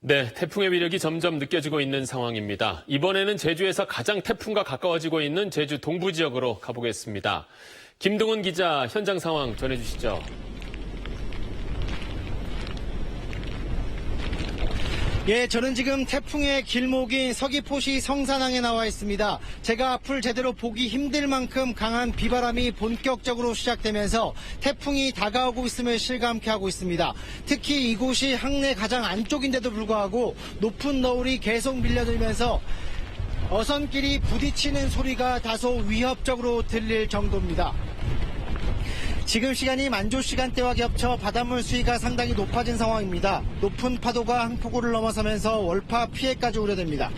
네, 태풍의 위력이 점점 느껴지고 있는 상황입니다. 이번에는 제주에서 가장 태풍과 가까워지고 있는 제주 동부 지역으로 가보겠습니다. 김동훈 기자 현장 상황 전해주시죠. 예, 저는 지금 태풍의 길목인 서귀포시 성산항에 나와 있습니다. 제가 앞을 제대로 보기 힘들 만큼 강한 비바람이 본격적으로 시작되면서 태풍이 다가오고 있음을 실감케 하고 있습니다. 특히 이곳이 항내 가장 안쪽인데도 불구하고 높은 너울이 계속 밀려들면서 어선끼리 부딪히는 소리가 다소 위협적으로 들릴 정도입니다. 지금 시간이 만조 시간대와 겹쳐 바닷물 수위가 상당히 높아진 상황입니다. 높은 파도가 항포구를 넘어서면서 월파 피해까지 우려됩니다.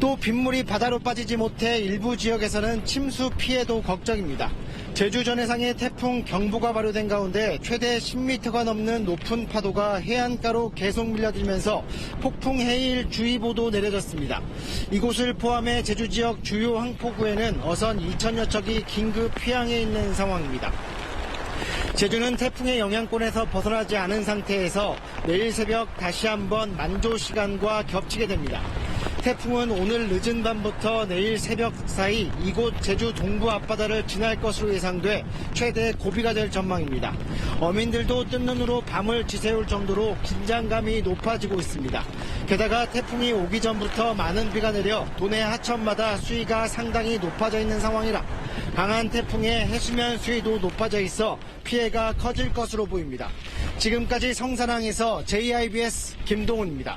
또 빗물이 바다로 빠지지 못해 일부 지역에서는 침수 피해도 걱정입니다. 제주 전해상에 태풍 경보가 발효된 가운데 최대 10m가 넘는 높은 파도가 해안가로 계속 밀려들면서 폭풍 해일 주의보도 내려졌습니다. 이곳을 포함해 제주 지역 주요 항포구에는 어선 2천여 척이 긴급 피항해 있는 상황입니다. 제주는 태풍의 영향권에서 벗어나지 않은 상태에서 내일 새벽 다시 한번 만조 시간과 겹치게 됩니다. 태풍은 오늘 늦은 밤부터 내일 새벽 사이 이곳 제주 동부 앞바다를 지날 것으로 예상돼 최대 고비가 될 전망입니다. 어민들도 뜬 눈으로 밤을 지새울 정도로 긴장감이 높아지고 있습니다. 게다가 태풍이 오기 전부터 많은 비가 내려 도내 하천마다 수위가 상당히 높아져 있는 상황이라 강한 태풍에 해수면 수위도 높아져 있어 피해가 커질 것으로 보입니다. 지금까지 성산항에서 JIBS 김동훈입니다.